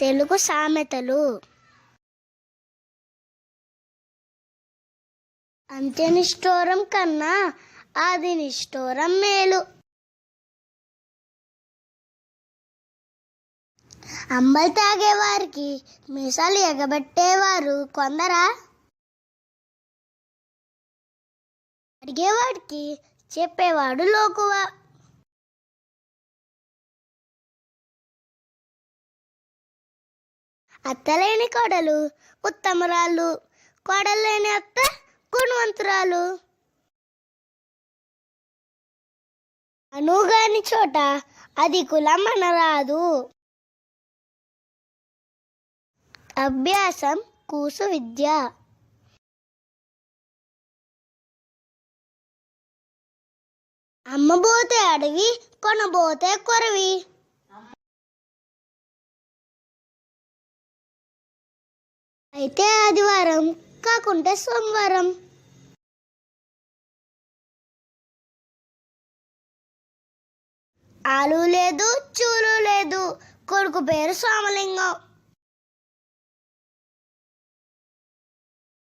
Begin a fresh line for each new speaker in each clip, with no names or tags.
తెలుగు సామెతలు. అంత్యనిష్ఠూరం కన్నా ఆది నిష్ఠోరం మేలు. అంబలు తాగేవారికి మీసాలు ఎగబెట్టేవారు కొందరా? అడిగేవాడికి చెప్పేవాడు లోకువా. అత్తలేని కోడలు ఉత్తమరాలు కోడలేని అత్త గుణవంతురాలు. అనుగాని చోట అది కులం అనరాదు అభ్యాసం కూసు విద్య. అమ్మబోతే అడవి కొనబోతే కొరవి. అయితే ఆదివారం కాకుంటే సోమవారం. ఆలు లేదు చూలు లేదు కొడుకు పేరు సోమలింగం.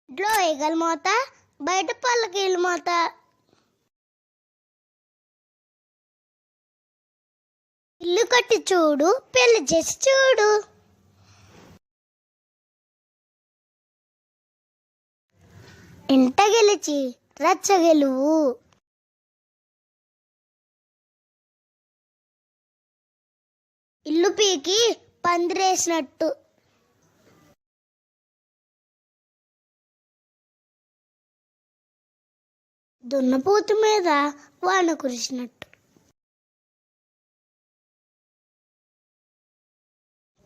ఇంట్లో ఈగల మోత బయట పల్లకీల మోత. ఇల్లు కట్టి చూడు పెళ్ళి చేసి చూడు. ఇంట గెలిచి రచ్చ గెలువు. ఇల్లు పీకి పందిరేసినట్టు. దున్నపోతు మీద వాన కురిసినట్టు.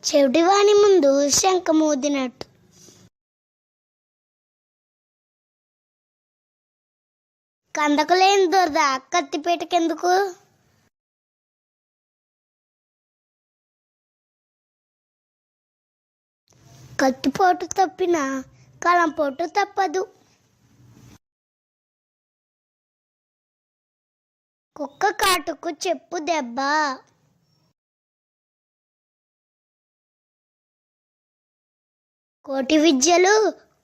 చెవిటి వాణి ముందు శంఖమూదినట్టు. కందకులేని కందకు లేని కత్తిపేటకెందుకు? కత్తిపోటు తప్పిన కలంపోటు తప్పదు. కుక్క కాటుకు చెప్పు దెబ్బ. కోటి విద్యలు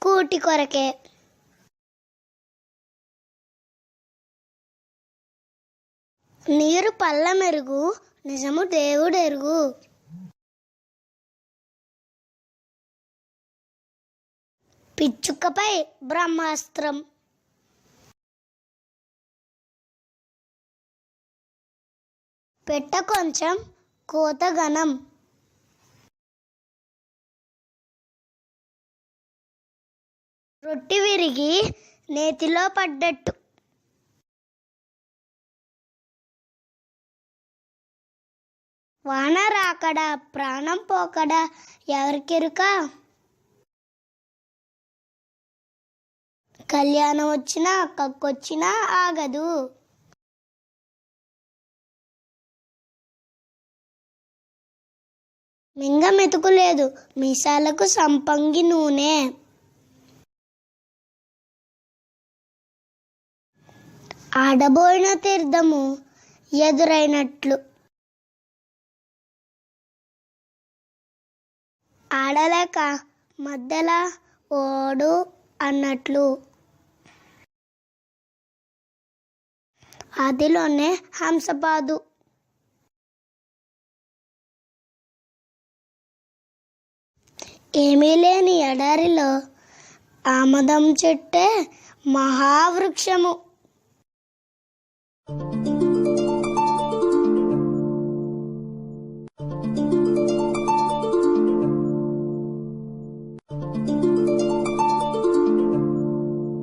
కూటి కొరకే. నీరు పల్లమెరుగు నిజము దేవుడెరుగు. పిచ్చుకపై బ్రహ్మాస్త్రం. పెట్ట కొంచెం కోతగణం రొట్టి విరిగి నేతిలో పడ్డట్టు. వాన రాకడా ప్రాణం పోకడా ఎవరికెరుక? కళ్యాణం వచ్చినా కక్కొచ్చినా ఆగదు. మింగ మెతుకు లేదు మీసాలకు సంపంగి నూనె. ఆడబోయిన తీర్థము ఎదురైనట్లు ఆడలేక మధ్యల ఓడు అన్నట్లు. అదిలోనే హంసపాదు ఏమీ లేని ఎడారిలో ఆమదం చెట్టే మహావృక్షము.